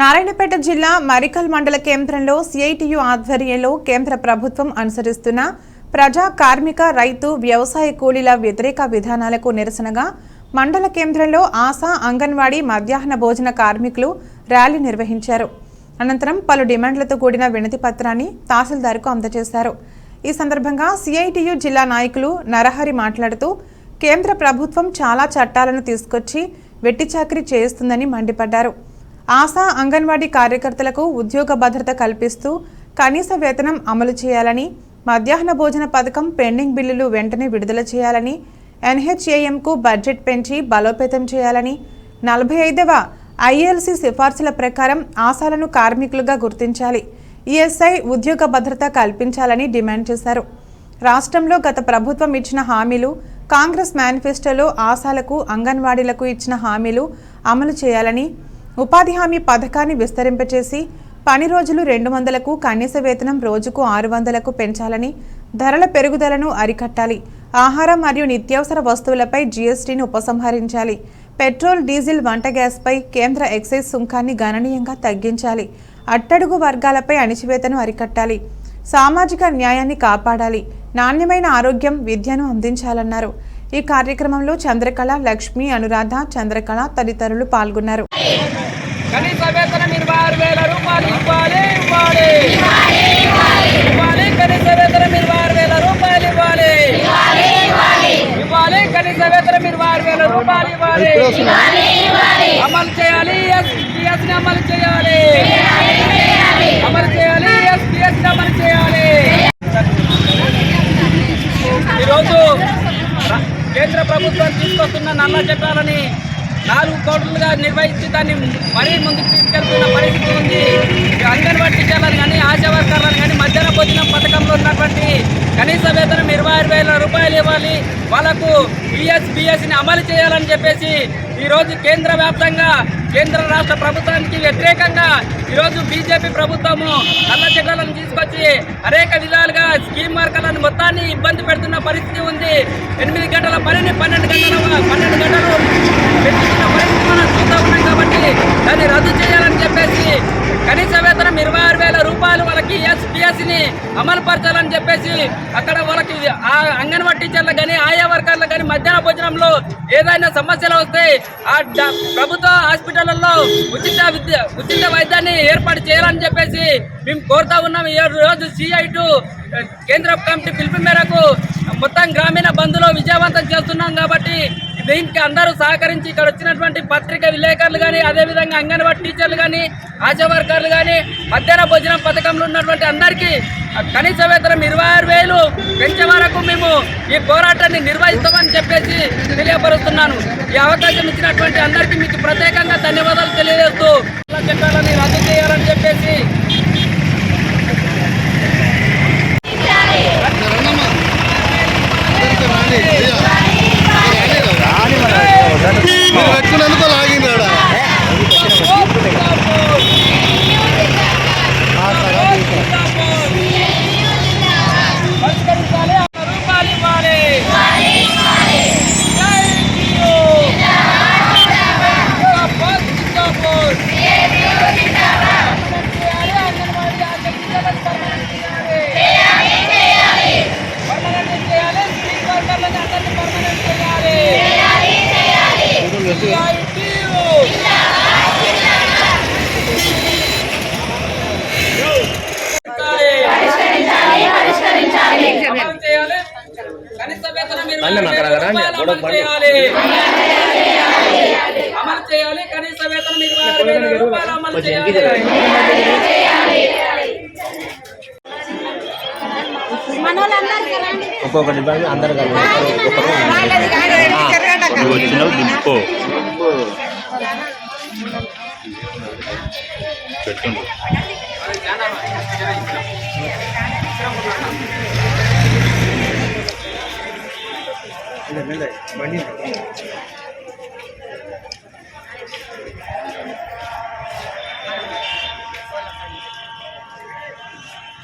నారాయణపేట జిల్లా మరికల్ మండల కేంద్రంలో సిఐటియు ఆధ్వర్యంలో కేంద్ర ప్రభుత్వం అనుసరిస్తున్న ప్రజా కార్మిక రైతు వ్యవసాయ కూలీల వ్యతిరేక విధానాలకు నిరసనగా మండల కేంద్రంలో ఆశా అంగన్వాడీ మధ్యాహ్న భోజన కార్మికులు ర్యాలీ నిర్వహించారు. అనంతరం పలు డిమాండ్లతో కూడిన వినతి పత్రాన్ని తహసీల్దార్కు అందజేశారు. ఈ సందర్భంగా సిఐటియు జిల్లా నాయకులు నరహరి మాట్లాడుతూ కేంద్ర ప్రభుత్వం చాలా చట్టాలను తీసుకొచ్చి వెట్టి చాకరీ చేస్తుందని మండిపడ్డారు. ఆశా అంగన్వాడీ కార్యకర్తలకు ఉద్యోగ భద్రత కల్పిస్తూ కనీస వేతనం అమలు చేయాలని మధ్యాహ్న భోజన పథకం పెండింగ్ బిల్లులు వెంటనే విడుదల చేయాలని ఎన్హెచ్ఏఎంకు బడ్జెట్ పెంచి బలోపేతం చేయాలని నలభై ఐదవ ఐఎల్సి సిఫార్సుల ప్రకారం ఆశాలను కార్మికులుగా గుర్తించాలి ఈఎస్ఐ ఉద్యోగ భద్రత కల్పించాలని డిమాండ్ చేశారు. రాష్ట్రంలో గత ప్రభుత్వం ఇచ్చిన హామీలు కాంగ్రెస్ మేనిఫెస్టోలో ఆశాలకు అంగన్వాడీలకు ఇచ్చిన హామీలు అమలు చేయాలని ఉపాధి హామీ పథకాన్ని విస్తరింపచేసి పని రోజులు రెండు వందలకు కనీస వేతనం రోజుకు ఆరు వందలకు పెంచాలని ధరల పెరుగుదలను అరికట్టాలి ఆహారం మరియు నిత్యావసర వస్తువులపై జీఎస్టీని ఉపసంహరించాలి పెట్రోల్ డీజిల్ వంట గ్యాస్పై కేంద్ర ఎక్సైజ్ సుంకాన్ని గణనీయంగా తగ్గించాలి అట్టడుగు వర్గాలపై అణిచివేతను అరికట్టాలి సామాజిక న్యాయాన్ని కాపాడాలి నాణ్యమైన ఆరోగ్యం విద్యను అందించాలన్నారు. ఈ కార్యక్రమంలో చంద్రకళ లక్ష్మి అనురాధ చంద్రకళ తదితరులు పాల్గొన్నారు. కనీస వేతనం ఇరవై ఆరు వేల రూపాయలు ఇవ్వాలి ఇవ్వాలి. ఇవ్వాలి కనీస వేతనం ఇరవై ఆరు వేల రూపాయలు ఇవ్వాలి. ఇవ్వాలి కనీస వేతనం ఇరవై ఆరు వేల రూపాయలు ఇవ్వాలి. అమలు చేయాలి ఎస్పీఎస్ అమలు చేయాలి. అమలు చేయాలి ఎస్పీఎస్ అమలు చేయాలి. ఈరోజు కేంద్ర ప్రభుత్వం తీసుకొస్తున్న నల్ల చట్టాలని నాలుగు కోట్లుగా నిర్వహించి దాన్ని మరీ ముందుకు తీసుకెళ్తున్న పరిస్థితి ఉంది. అంగన్వాడీ టీచర్లను కానీ ఆశా వర్కర్లను కానీ మధ్యాహ్న భోజనం పథకంలో ఉన్నటువంటి కనీస వేతనం ఇరవై ఆరు వేల రూపాయలు ఇవ్వాలి. వాళ్ళకు బిఎస్ బిఎస్ని అమలు చేయాలని చెప్పేసి ఈరోజు కేంద్ర వ్యాప్తంగా కేంద్ర రాష్ట్ర ప్రభుత్వానికి వ్యతిరేకంగా ఈరోజు బీజేపీ ప్రభుత్వము నల్ల తీసుకొచ్చి అనేక విధాలుగా స్కీమ్ వర్కర్లను మొత్తాన్ని ఇబ్బంది పెడుతున్న పరిస్థితి ఉంది. ఎనిమిది గంటల పనిని పన్నెండు గంటల పన్నెండు గంటలు పెంచుతున్న పరిస్థితి మనం చూస్తూ ఉన్నాం కాబట్టి దాన్ని రద్దు చేయాలని చెప్పేసి కనీస వేతనం ఇరవై ఆరు వేల రూపాయలు వాళ్ళకి ఎస్పీఎస్ని అమలు పరచాలని చెప్పేసి అక్కడ వాళ్ళకి ఆ అంగన్వాడీ టీచర్లకు కానీ ఆయా వర్కర్లకు కానీ మధ్య భోజనంలో ఏదైనా సమస్యలు వస్తే ఆ ప్రభుత్వ హాస్పిటల్లో ఉచిత విద్య ఉచిత వైద్యాన్ని ఏర్పాటు చేయాలని చెప్పేసి మేము కోరుతా ఉన్నాం. ఈ రోజు సిఐ టు కేంద్ర కమిటీ పిలుపు మేరకు మొత్తం గ్రామీణ బంధులో విజయవంతం చేస్తున్నాం కాబట్టి దీనికి అందరూ సహకరించి ఇక్కడ వచ్చినటువంటి పత్రిక విలేకరులు కానీ అదేవిధంగా అంగన్వాడీ టీచర్లు కానీ ఆశా వర్కర్లు కానీ మధ్యాహ్న భోజనం పథకంలో ఉన్నటువంటి అందరికీ కనీస వేతనం ఇరవై ఆరు వేలు పెంచే వరకు మేము ఈ పోరాటాన్ని నిర్వహిస్తామని చెప్పేసి తెలియపరుస్తున్నాను. ఈ అవకాశం ఇచ్చినటువంటి అందరికీ మీకు ప్రత్యేకంగా ధన్యవాదాలు తెలియజేస్తూ చట్టాలని రద్దు చేయాలని చెప్పేసి జిందాబాద్. చేయాలి, అంగన్వాడీ ఆశీర్వాదాలు పర్మనెంట్ చేయాలి. పర్మనెంట్ చేయాలి, స్ట్రీట్ వర్కర్లని అందరినీ పర్మనెంట్ చేయాలి. CITU. అమలు చేయాలి. కనీస వేతనం ఇరవై ఆరు వేల రూపాయలు అమలు చేయాలి. అమలు చేయాలి కనీస వేతనం ఇరవై ఆరు వేల రూపాయలు అమలు చేయాలి ఒక్కొక్కటి ఇవ్వండి అందరు కలిసి నువ్వు వచ్చినావు దింపుకో పెట్టండి బండి